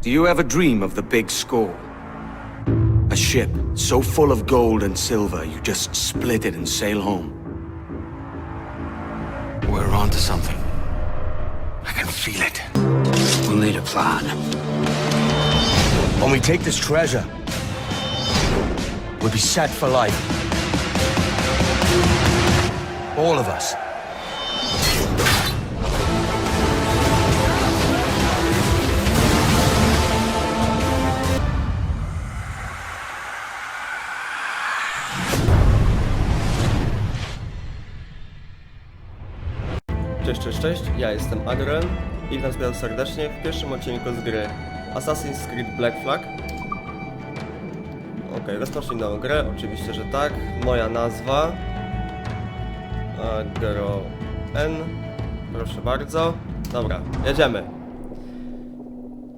Do you ever dream of the big score? A ship so full of gold and silver you just split it and sail home. We're onto something. I can feel it. We'll need a plan. When we take this treasure, we'll be set for life. All of us. Cześć, cześć, cześć, ja jestem Adrian i witam Was serdecznie w pierwszym odcinku z gry Assassin's Creed Black Flag. Ok, rozpocznij nową grę, oczywiście, że tak. Moja nazwa Agro N. Proszę bardzo. Dobra, jedziemy.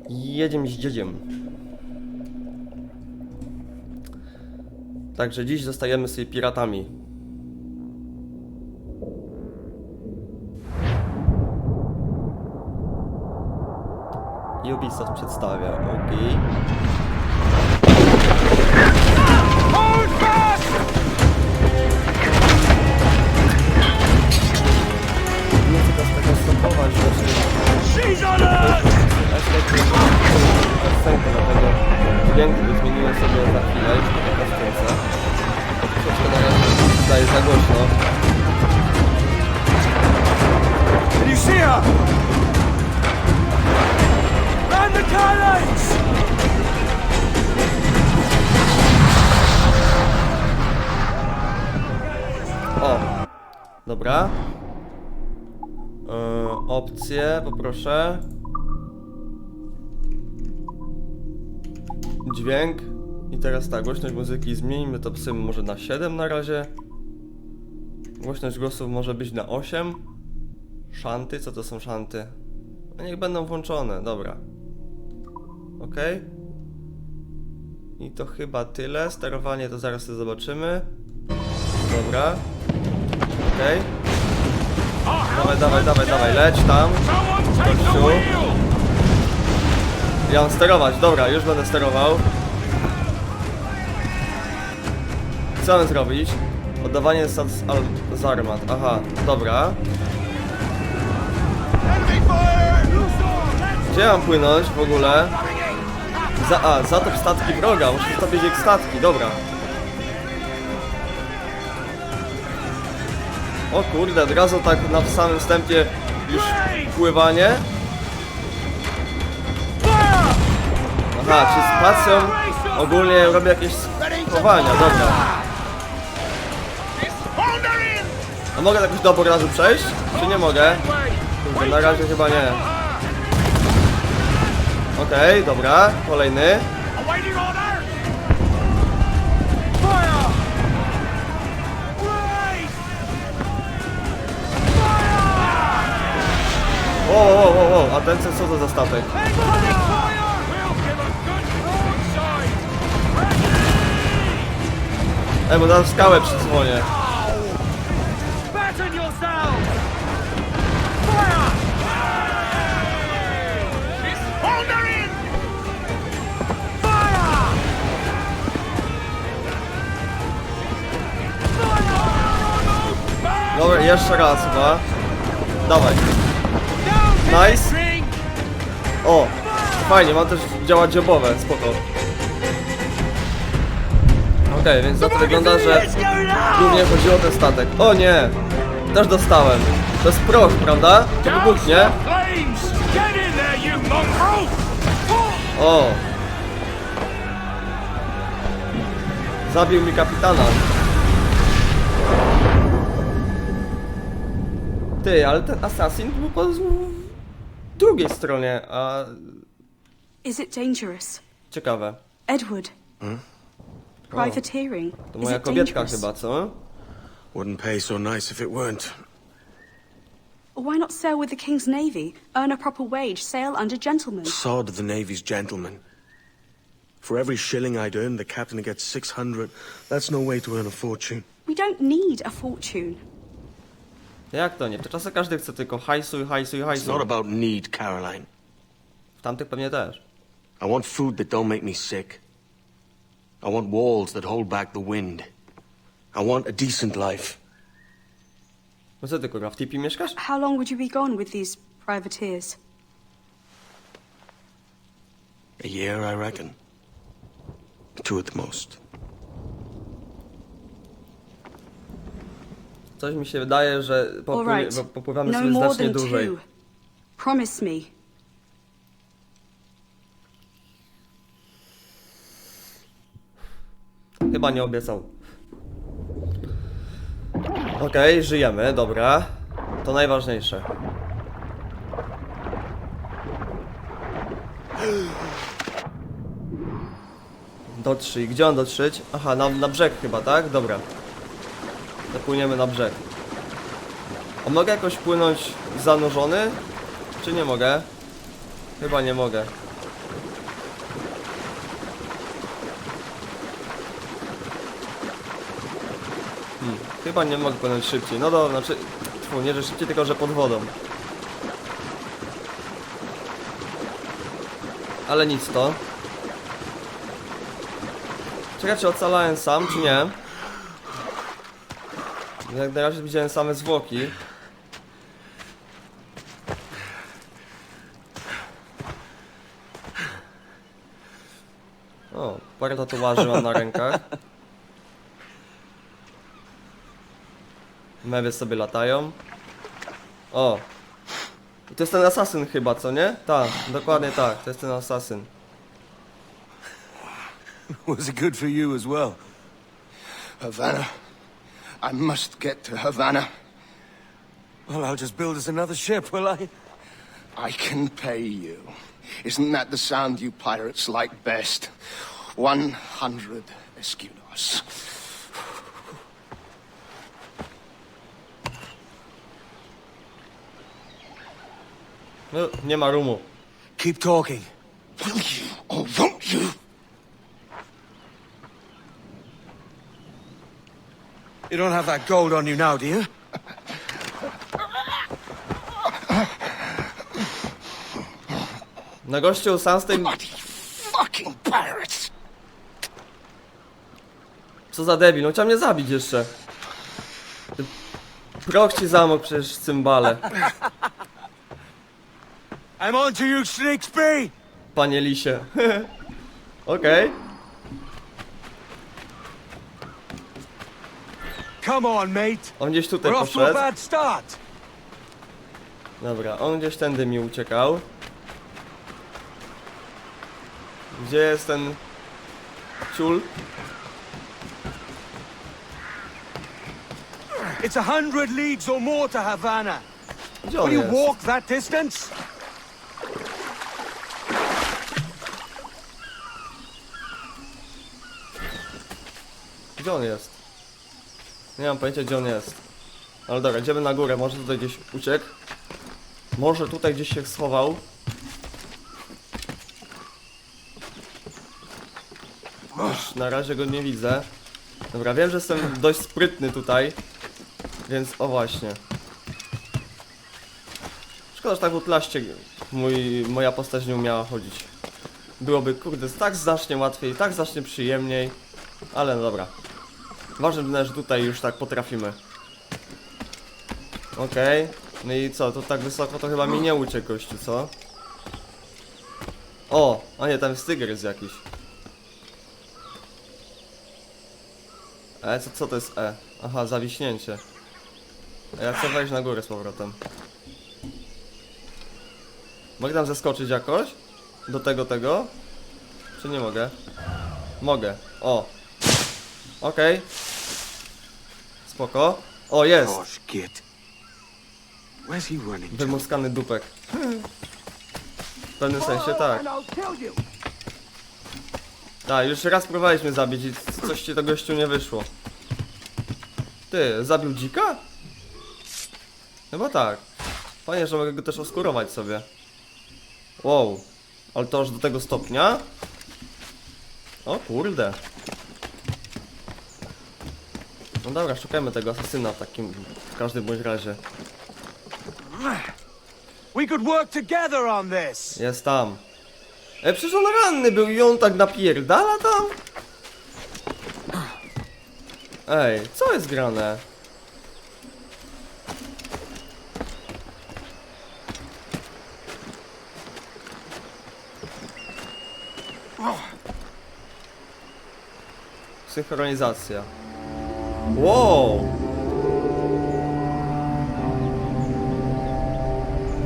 Jedziemy z dziedziem. Także dziś zostajemy sobie piratami. Ubisoft przedstawia, okej. Nie chcę teraz tego stopować, właśnie. Aż lepiej akcentu na tego dźwięku zmieniłem sobie za chwilę, już po taka skręcę. Troszeczkę na razie daje za głośno. Can the! O! Dobra. Yy, opcje, poproszę. Dźwięk. I teraz tak, głośność muzyki zmienimy to psy może na 7 na razie. Głośność głosów może być na 8. Szanty, co to są szanty? No niech będą włączone, dobra. Ok. I to chyba tyle. Sterowanie to zaraz sobie zobaczymy. Dobra. Okej. Dawaj, dawaj, dawaj, dawaj, leć tam. Wheel! Ja mam sterować, dobra, już będę sterował. Co mam zrobić? Oddawanie z, z armat, aha, dobra. Gdzie mam płynąć w ogóle? Za, a, zatop statki wroga, muszę stopić ich statki, dobra. O kurde, od razu tak na samym wstępie już pływanie. Aha, czy spacją ogólnie robię jakieś schowania, dobra. A mogę jakoś do obrazu przejść? Czy nie mogę? Na razie chyba nie. Okej, dobra, kolejny. O, o, o, o, a ten co to za statek? Ej, bo tam skałę przysłonię. Dobra, jeszcze raz chyba. Dawaj. Nice. O, fajnie, mam też działa dziobowe, spoko. Okej, więc na to wygląda, że głównie chodziło o ten statek. O nie! Też dostałem. To jest proch, prawda? To wybuchnie. O! Zabił mi kapitana. Ty, ale ten assassin był po z- drugiej stronie, a Is it dangerous? ciekawe. Edward. Hmm? Privateering. Oh. To Is moja it kobietka dangerous? chyba, co? Wouldn't pay so nice if it weren't. Why not sail with the King's Navy? Earn a proper wage, sail under gentlemen. Sod the Navy's gentlemen. For every shilling I'd earn, the captain gets 600. That's no way to earn a fortune. We don't need a fortune. Jak to nie? W te czasy każdy chce tylko hajsu i hajsu i It's hajsu. not about need, Caroline. W tamtych pewnie też. I want food that don't make me sick. I want walls that hold back the wind. I want a decent life. No co ty kurwa, w tipi mieszkasz? How long would you be gone with these privateers? A year, I reckon. Two at the most. Coś mi się wydaje, że All popłynie, right. popływamy No sobie more znacznie than dłużej. two. Promise me. Chyba nie obiecał. Okej, żyjemy, dobra. To najważniejsze. Dotrzyj. Gdzie on dotrzeć? Aha, na, na brzeg chyba, tak? Dobra. Dopłyniemy na brzeg. A mogę jakoś płynąć zanurzony? Czy nie mogę? Chyba nie mogę. Chyba nie mogę płynąć szybciej. No to znaczy, tfu, nie że szybciej, tylko że pod wodą. Ale nic to. Czekaj, czy ocalałem sam, czy nie? Jak na razie widziałem same zwłoki. O, parę tatuaży mam na rękach. Mewy sobie latają. O! I to jest ten asasyn chyba, co nie? Tak, dokładnie tak, to jest ten asasyn. Was it good for you as well? Havana. I must get to Havana. Well, I'll just build us another ship, will I? I can pay you. Isn't that the sound you pirates like best? One hundred escudos. No, nie ma rumu. Keep talking. Will you or won't you? You don't have that gold on you now, do you? Na gościu sam z. Bloody fucking pirates! Co za debil, no chciał mnie zabić jeszcze. Ty Proch ci zamok przecież cymbale, I'm on to you, Snakesby! panie lisie. Okej. Come on, mate. On gdzieś tutaj We're off to a poszedł. bad start. Dobra, on gdzieś tędy mi uciekał. Gdzie jest ten ciul? It's a hundred leagues or more to Havana. Gdzie Will on you jest? walk that distance? Gdzie on jest? Nie mam pojęcia gdzie on jest. Ale dobra, idziemy na górę, może tutaj gdzieś uciekł. Może tutaj gdzieś się schował. Już na razie go nie widzę. Dobra, wiem, że jestem dość sprytny tutaj. Więc o właśnie. Szkoda, że tak w utlaście mój, moja postać nie umiała chodzić. Byłoby, kurde, tak znacznie łatwiej, tak znacznie przyjemniej. Ale no dobra. Ważne, że tutaj już tak potrafimy. Okej. No i co, to tak wysoko to chyba mi nie uciekł gościu, co? O! A nie, tam jest tygrys jakiś. E, co, co to jest E? Aha, zawiśnięcie. A ja chcę wejść na górę z powrotem. Mogę tam zeskoczyć jakoś? Do tego, tego? Czy nie mogę? Mogę. O! Okej. Spoko. O, jest! Gosh, git. Where's he running to? Wymuskany dupek. W pewnym sensie tak. Tak, już raz próbowaliśmy zabić i coś ci to gościu nie wyszło. Ty, zabił dzika? Chyba tak. Fajnie, że mogę go też oskurować sobie. Wow. Ale to aż do tego stopnia? O kurde. No dobra, szukajmy tego asasyna w takim, w każdym bądź razie. We could work together on this. Jest tam. E, przecież on ranny był i on tak napierdala tam? Ej, co jest grane? Synchronizacja. Wow!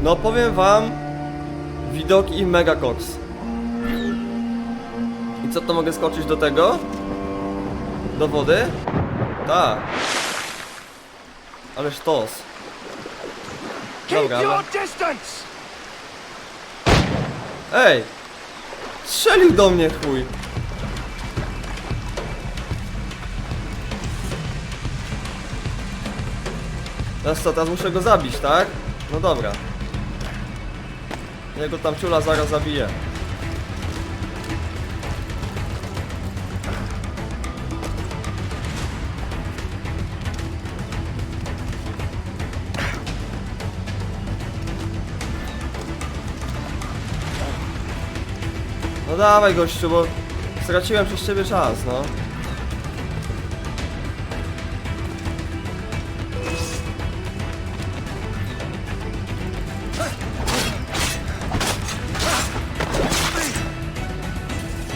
No powiem wam, widoki mega koks. I co to mogę skoczyć do tego? Do wody? Tak. Ale sztos. Dobra, ale... Ej! Strzelił do mnie chuj! Teraz co, teraz muszę go zabić, tak? No dobra. Jego tam ciula zaraz zabije. No dawaj gościu, bo straciłem przez ciebie czas, no.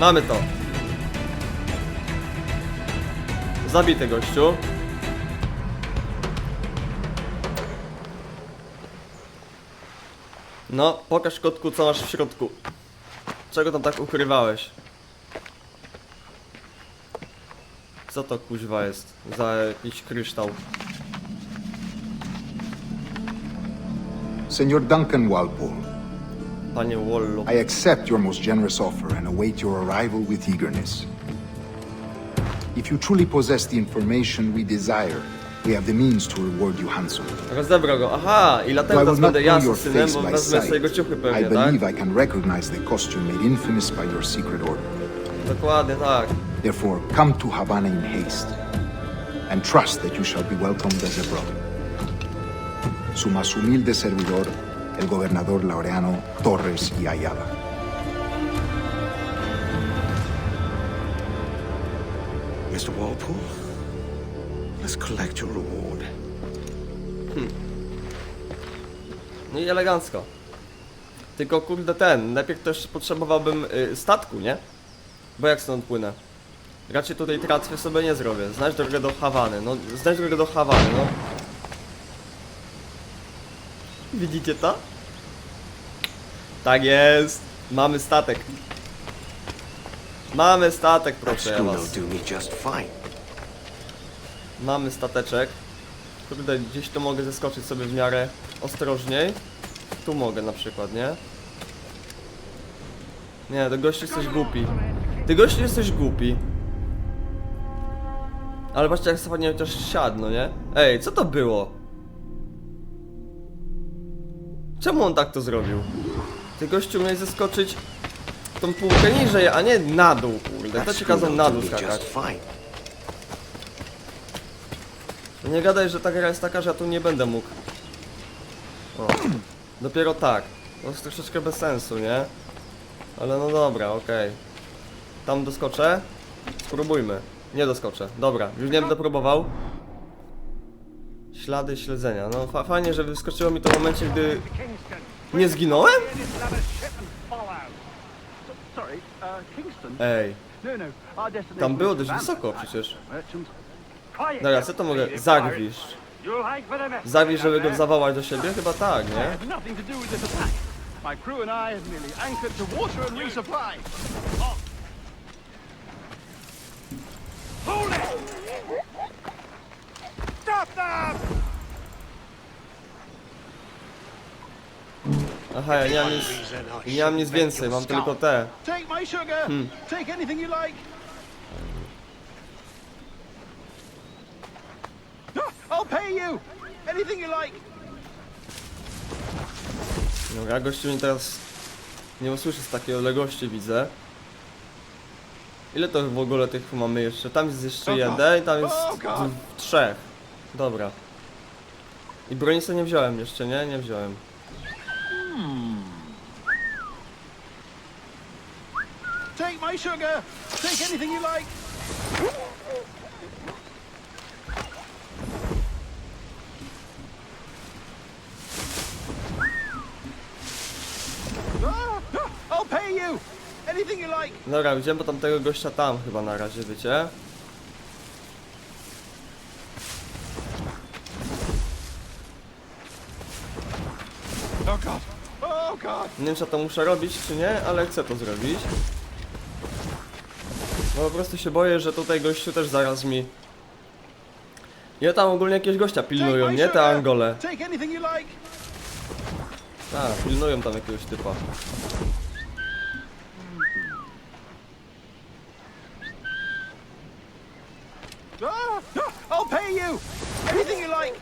Mamy to. Zabity gościu. No, pokaż kotku co masz w środku. Czego tam tak ukrywałeś? Co to kuźwa jest za jakiś kryształ? Senor Duncan Walpole, Panie Wollo. I accept your most generous offer and await your arrival with eagerness. If you truly possess the information we desire, we have the means to reward you handsomely. Rozebrał go. Aha, i dlatego teraz will not będę ja your synem, face bo by wezmę sight, jego ciuchy I pewnie, tak? believe I can recognize the costume made infamous by your secret order. Dokładnie tak. Therefore, come to Havana in haste, and trust that you shall be welcomed as a brother. Su más humilde servidor, el gobernador Laureano Torres y Ayala. Mr. Walpole, let's collect your reward. No i elegancko. Tylko kurde ten, najpierw też potrzebowałbym y, statku, nie? Bo jak stąd płynę? Raczej tutaj tratwy sobie nie zrobię. Znajdź drogę do Hawany, no znajdź drogę do Hawany, no. Widzicie to? Tak jest! Mamy statek. Mamy statek, proszę was. Mamy stateczek. Kurde, gdzieś tu mogę zeskoczyć sobie w miarę ostrożniej. Tu mogę na przykład, nie? Nie, to gościu jesteś głupi. Ty gościu jesteś głupi. Ale patrzcie jak sobie chociaż siadł, no nie? Ej, co to było? Czemu on tak to zrobił? Ty gościu miałeś zeskoczyć tą półkę niżej, a nie na dół, kurde. That ci kazał na dół skakać? Nie gadaj, że ta gra jest taka, że ja tu nie będę mógł. O, dopiero tak. To jest troszeczkę bez sensu, nie? Ale no dobra, okej. Tam doskoczę? Spróbujmy. Nie doskoczę. Dobra, już nie będę próbował. Ślady śledzenia. No fa fajnie, że wyskoczyło mi to w momencie, gdy nie zginąłem? Ej, No, no, tam było dość wysoko przecież. Quiet, Dobra, co to mogę? Zagwisz. Zagwisz, żeby go zawołać do siebie? Chyba tak, nie? My crew and I have merely anchored to water and resupply. Oh. Hold it! Aha, ja nie mam nic, nie mam nic więcej, mam tylko te. Take my sugar. Hmm. Take anything you like. I'll pay you. Anything you like. Dobra, gościu mnie teraz nie usłyszy z takiej odległości, widzę. Ile to w ogóle tych mamy jeszcze? Tam jest jeszcze jeden i tam jest trzech. Dobra. I broni sobie nie wziąłem jeszcze, nie? Nie wziąłem. Take my sugar. Take anything you like. Ah, ah, I'll pay you. Anything you like. Dobra, idziemy po tamtego gościa tam chyba na razie, wiecie? Oh God. Oh God. Nie wiem, czy to muszę robić, czy nie, ale chcę to zrobić. Bo po prostu się boję, że tutaj gościu też zaraz mi... Ja tam ogólnie jakiegoś gościa pilnują, nie? Te. Angole. Tak, pilnują tam jakiegoś typa. Ah, I'll pay you. Anything you like.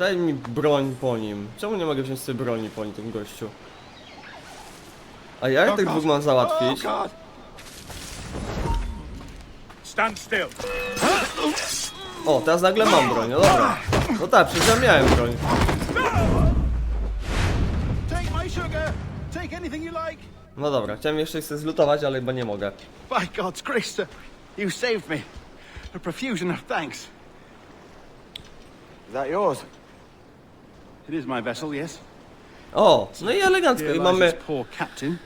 Daj mi broń po nim. Czemu nie mogę wziąć sobie broni po nim, tym gościu? A ja jak tych dwóch mam załatwić? Stand still. O, teraz nagle mam broń, no dobra. No tak, przecież ja miałem broń. No dobra, chciałem jeszcze sobie zlutować, ale chyba nie mogę. By God's grace, sir, you saved me. A profusion of thanks. Is that yours? It is my vessel, yes. O, no i elegancko. I mamy, its poor captain.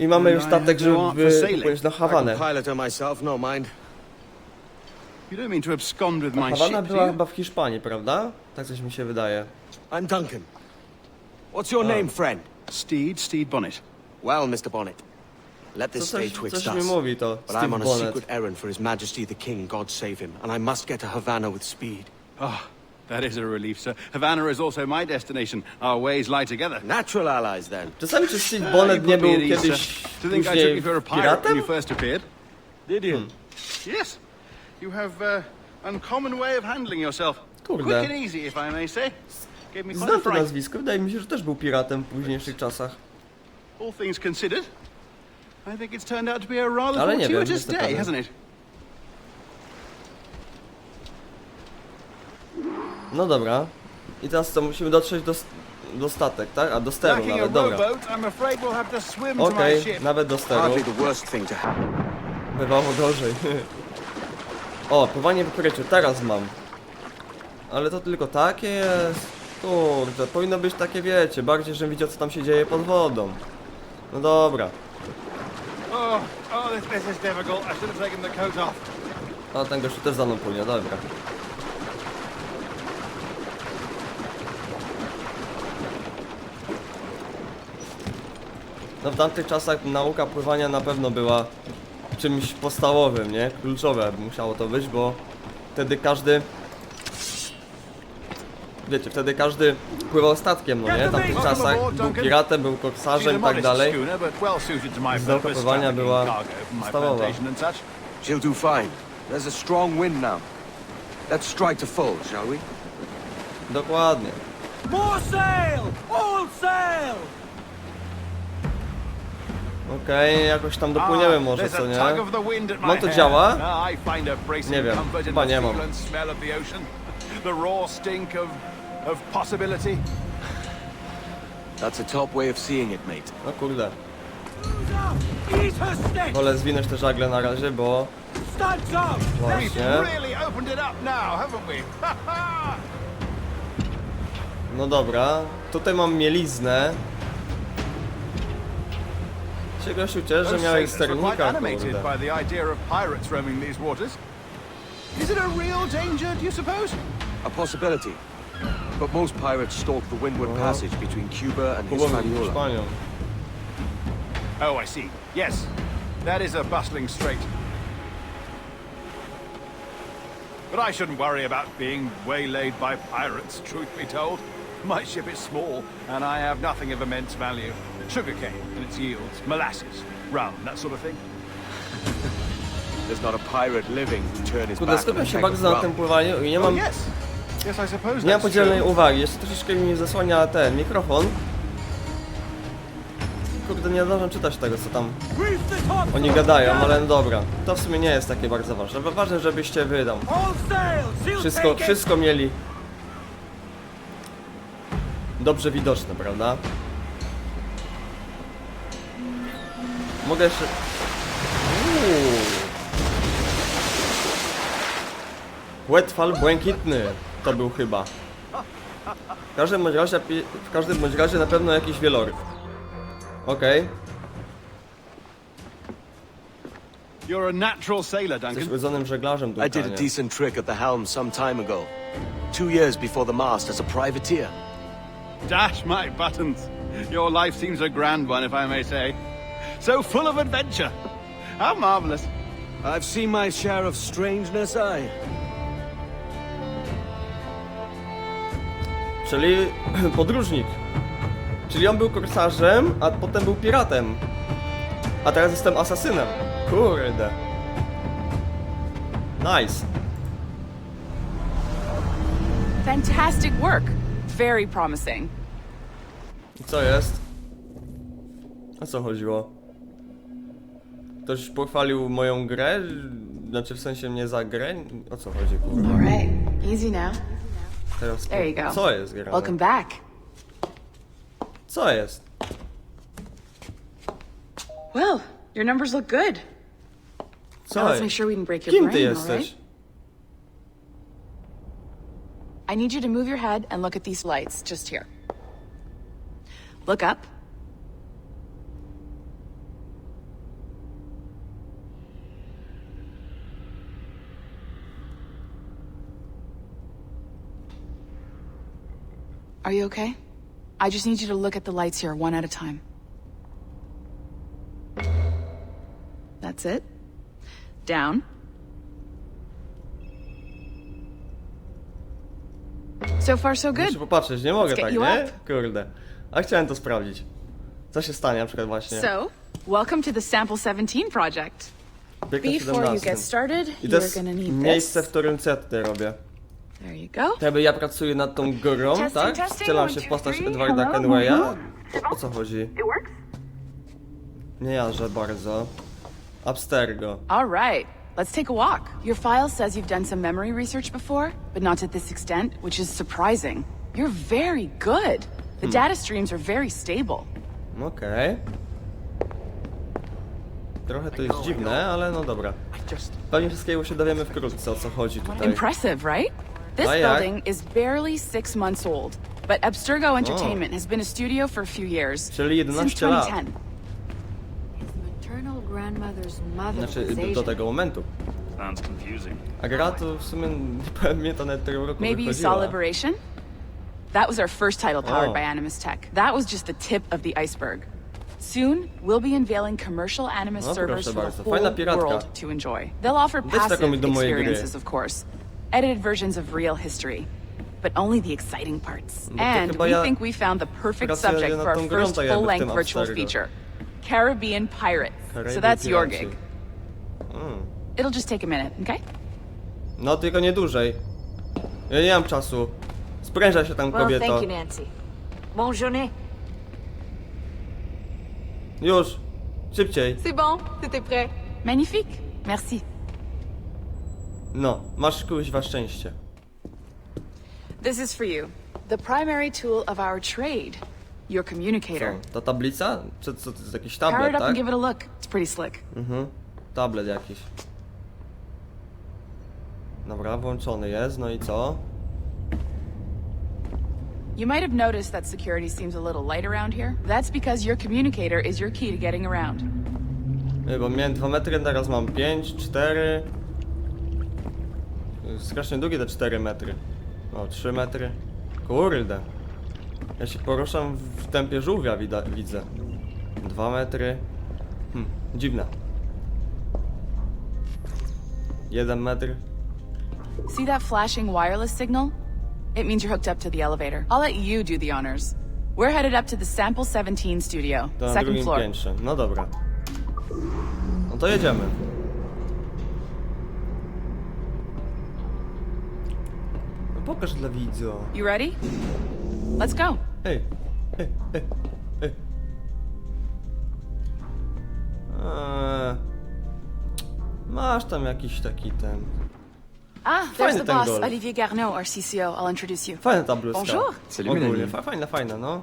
i mamy już statek, żeby sailing. popłynąć na Hawanę. pilot her myself, no mind. You don't mean to abscond with my Hawana ship, do była you? chyba w Hiszpanii, prawda? Tak coś mi się wydaje. I'm Duncan. What's your name, friend? Steed, Steed Bonnet. Well, Mr. Bonnet, let this Co coś, mi us. mówi to But I'm on a Bonnet. secret errand for His Majesty the King, God save him, and I must get to Havana with speed. Oh, that is a relief, sir. Havana is also my destination. Our ways lie together. Natural allies, then. Czasami czy Steve Ah, Bonnet nie był kiedyś. To think I took później you for a pirate piratem? when you first appeared. Did you? Yes. You have uh, uncommon way of handling yourself. Kurde. Quick and easy, if I may say. Znam to fright. nazwisko, wydaje mi się, że też był piratem w późniejszych czasach. All things considered, I think it's turned out to be a rather fortuitous day, hasn't it? No dobra. I teraz co, musimy dotrzeć do, do statek, tak? A do steru nawet, dobra. Okej, nawet do steru. Bywało gorzej. o, pływanie w pokryciu, teraz mam. Ale to tylko takie jest. Kurde, powinno być takie, wiecie, bardziej, żebym widział, co tam się dzieje pod wodą. No dobra. Oh, oh, this, this is difficult. I should have taken the coat off. A ten gościu też za mną płynie, dobra. No w tamtych czasach nauka pływania na pewno była czymś podstawowym, nie? Kluczowe musiało to być, bo wtedy każdy... Wiecie, wtedy każdy pływał statkiem, no nie? W tamtych czasach był piratem, był korsarzem i tak dalej. purpose, pływania była podstawowa. plantation and such. She'll do fine. There's a strong wind now. Let's strike to full, shall we? Dokładnie. More sail! All sail! Okej, jakoś tam dopłyniemy może, Ah, there's co nie? No my to działa? Ah, Nie wiem, chyba nie mam. the raw stink of, of possibility. That's a top way of seeing it, mate. No kurde. Wolę zwinąć te żagle na razie, bo! Właśnie. No dobra, tutaj mam mieliznę. Się gościu cieszy, że Those miałeś sailors were quite sternika, animated kurde. by the idea of pirates roaming these waters. Is it a real danger, do you suppose? A possibility. But most pirates stalk the windward Uh-huh. passage between Cuba and Połowę Hispaniola. Hiszpanią. Oh, I see. Yes, that is a bustling strait. But I shouldn't worry about being waylaid by pirates, truth be told. My ship is small, and I have nothing of immense value. Sugarcane and its yields, molasses, rum, that sort of thing. There's not a pirate living who turn his Kurde, back on skupiam się bardzo of na tym rum. pływaniu i nie Oh, mam, yes. Yes, I suppose nie mam that's podzielonej true. uwagi. Jeszcze troszeczkę mi zasłania ten mikrofon. Kurde, nie zdążę czytać tego, co tam oni gadają, ale no dobra. To w sumie nie jest takie bardzo ważne. Ważne, żebyście wy tam wszystko, wszystko mieli dobrze widoczne, prawda? Mogę jeszcze... Uuu. Łetwal błękitny to był chyba. W każdym bądź razie, pi- w każdym bądź razie na pewno jakiś wieloryb. Okej, You're a natural sailor, jesteś Duncan. żeglarzem, I did a decent trick at the helm some time ago. Two years before the mast as a privateer. Dash my buttons. Your life seems a grand one, if I may say. So full of adventure. How marvelous. I've seen my share of strangeness, I. Czyli podróżnik. Czyli on był korsarzem, a potem był piratem. A teraz jestem asasynem. Kurde. Nice. Fantastic work. Very promising. I co jest? O co chodziło? Ktoś pochwalił moją grę? Znaczy w sensie mnie za grę? O co chodzi kurwa? All right. Easy now. Teraz There you go. Co jest grane? Welcome back. Co jest? Well, your numbers look good. Now Co let's jest? make sure we can break your Kim ty brain, jesteś? I need you to move your head and look at these lights just here. Look up. Are you okay? I just need you to look at the lights here one at a time. That's it. Down. So far, so good. Muszę popatrzeć, nie mogę Let's get tak, you nie? up. Kurde. A chciałem to sprawdzić. Co się stanie na przykład właśnie? So, welcome to the Sample 17 project. Before you 17. get started, I to you're jest gonna need miejsce, w którym tutaj robię. There you go. Ja pracuję nad tą grą, Testing, tak? testing, Wcielam one, się w two, postać three. Edwarda Hello, Kenwaya. O co chodzi? It works? Nie jarzę bardzo. Abstergo. All right, let's take a walk. Your file says you've done some memory research before, but not to this extent, which is surprising. You're very good. The data streams are very stable. Okej. Trochę to jest dziwne, ale no dobra. Pewnie wszystkiego się dowiemy wkrótce, o co chodzi tutaj. Impressive, right? This Oh, yeah. building is barely six months old, but Abstergo oh. Entertainment has been a studio for a few years. Czyli 11 since lat. 2010. His maternal grandmother's mother Znaczy was do, do Asian. tego momentu. Sounds confusing. A gra to w sumie nie pamiętam nawet tego roku Maybe you saw. Liberation? That was our first title powered Oh. by Animus Tech. That was just the tip of the iceberg. Soon, we'll be unveiling commercial Animus No, servers for the whole world to enjoy. They'll offer Weź passive do mojej gry. experiences, of course. Edited versions of real history. But only the exciting parts. No And we think we found the perfect subject for our first tak jakby w full-length virtual feature. Caribbean Pirates. so that's your Piraci. gig. Mm. It'll just take a minute, okay? No tylko nie dłużej. Ja nie mam czasu. Spręża się tam Well, kobieto. thank you, Nancy. Bon journée. Już. Szybciej. C'est bon, c'était prêt. Magnifique. Merci. No, masz kuźwa szczęście. This is for you. The primary tool of our trade. Your communicator. Co? Ta tablica? Czy co to jest jakiś Power tablet, it up tak? and give it a look. It's pretty slick. Tablet jakiś. Dobra, włączony jest, no i co? You might have noticed that security seems a little light around here. That's because your communicator is your key to getting around. Nie, bo miałem 2 metry, teraz mam 5, 4. Strasznie długie te 4 metry. O, 3 metry. Kurde. Ja się poruszam w tempie żółwia, wida- widzę. 2 metry. Hm, dziwne. 1 metr. See that flashing wireless signal? It means you're hooked up to the elevator. I'll let you do the honors. We're headed up to the Sample 17 studio, To na second drugim floor. piętrze. No dobra. No to jedziemy. Pokaż dla widza. You ready? Let's go. Hej, hej, hej, hej. Eee, masz tam jakiś taki ten... Ah, there's the ten boss, golf. Olivier Garneau, our CCO. I'll introduce you. Fajna ta bluzka. Bonjour. Salut, Ogólnie, Mélanie. fa- fajna, fajna, no.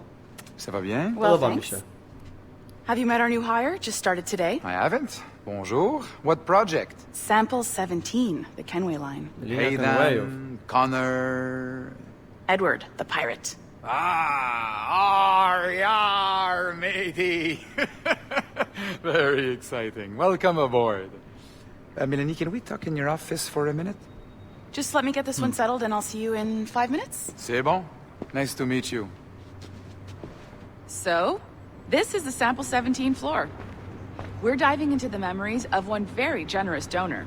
Ça va bien? Well, Podoba mi thanks. się. Have you met our new hire? Just started today. I haven't. Bonjour. What project? Sample 17, the Kenway line. Linia Kenwayów. Hayden, Connor. Edward, the pirate. Ah, R, yar, matey. Very exciting. Welcome aboard. Uh, Melanie, can we talk in your office for a minute? Just let me get this one settled and I'll see you in five minutes. C'est bon. Nice to meet you. So, this is the Sample 17 floor. We're diving into the memories of one very generous donor,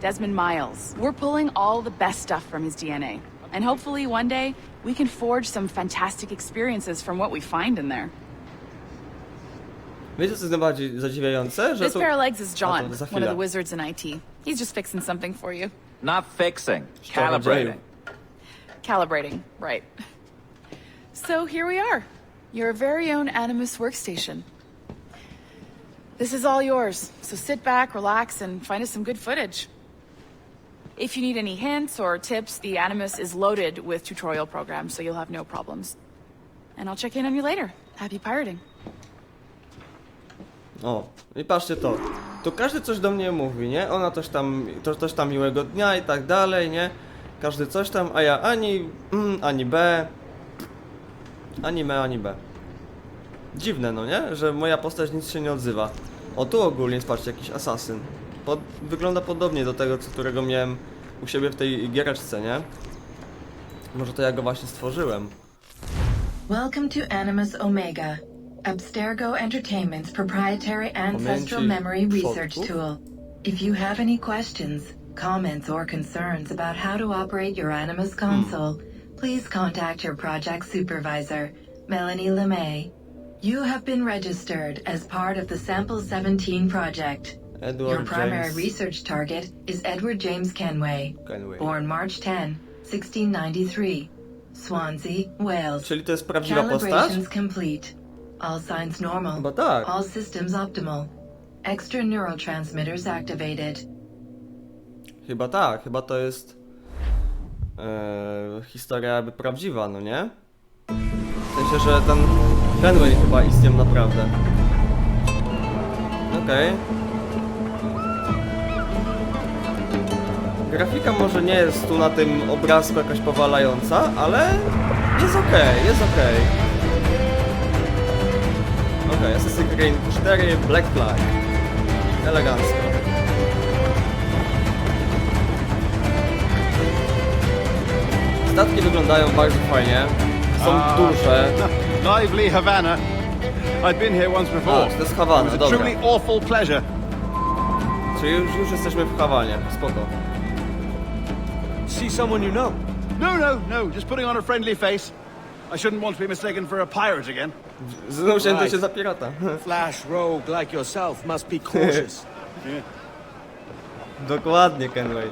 Desmond Miles. We're pulling all the best stuff from his DNA. And hopefully one day, we can forge some fantastic experiences from what we find in there. Wiecie co jest najbardziej zadziwiające? Że This tu... pair of legs is A, John, to za one of chwilę. the wizards in IT. He's just fixing something for you. Not fixing, calibrating. Calibrating, right. So here we are, your very own Animus workstation. This is all yours, so sit back, relax, and find us some good footage. If you need any hints or tips, the Animus is loaded with tutorial programs, so you'll have no problems. And I'll check in on you later. Happy pirating. O, i patrzcie to. Tu każdy coś do mnie mówi, nie? Ona coś tam, to, coś tam miłego dnia i tak dalej, nie? Każdy coś tam, a ja ani mm, ani B. Ani M, ani B. Dziwne, no nie? Że moja postać nic się nie odzywa. O, tu ogólnie, patrzcie, jakiś asasyn. Pod, wygląda podobnie do tego, co- którego miałem u siebie w tej giereczce, nie? Może to ja go właśnie stworzyłem. Welcome to Animus Omega, Abstergo Entertainment's proprietary ancestral memory research tool. If you have any questions, comments, or concerns about how to operate your Animus console, please contact your project supervisor, Melanie LeMay. You have been registered as part of the Sample 17 project. Edward your primary James research target is Edward James Kenway, Kenway. born March 10, 1693, Swansea, Wales. Czyli to jest prawdziwa postać? Calibrations complete. All signs normal. Chyba tak. All systems optimal. Extra neurotransmitters activated. Chyba tak, chyba to jest e, historia jakby prawdziwa, no nie? W sensie, że ten Kenway chyba istniał naprawdę. Okej. Grafika może nie jest tu na tym obrazku jakaś powalająca, ale jest okej, jest okej. Okej, Assassin's Creed 4 Black Flag. Elegancko. Statki wyglądają bardzo fajnie. Są Ah. duże. Lively Havana. I've been here once A, before. to jest Hawana, dobra. truly awful pleasure. Czyli już, już jesteśmy w Hawanie. Spoko. See someone you know? No, no, no. Just putting on a friendly face. I shouldn't want to be mistaken for a pirate again. Znów wzięty Right. się za pirata. Flash rogue like yourself must be cautious. Dokładnie, Kenway.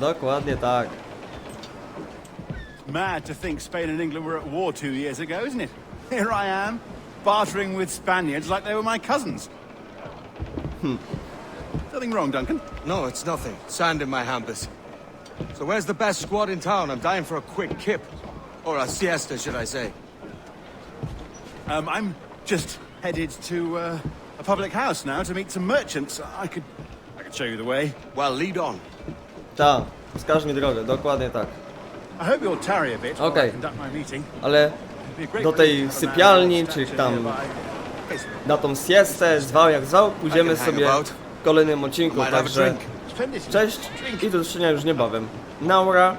Dokładnie tak. Mad to think Spain and England were at war two years ago, isn't it? Here I am, bartering with Spaniards like they were my cousins. Hmm. Nothing wrong, Duncan? no, it's nothing. Sand in my hampers. So where's the best squad in town? I'm dying for a quick kip. Or a siesta, should I say. Um, I'm just headed to uh, a public house now to meet some merchants. I could, I could show you the way. Well, lead on. Ta, wskaż mi drogę, dokładnie tak. I hope you'll tarry a bit while Okay. I conduct my meeting. Ale Do tej sypialni, czy tam na tą siestę, zwał jak zwał, pójdziemy sobie w kolejnym odcinku, także cześć i do zobaczenia już niebawem. Naura,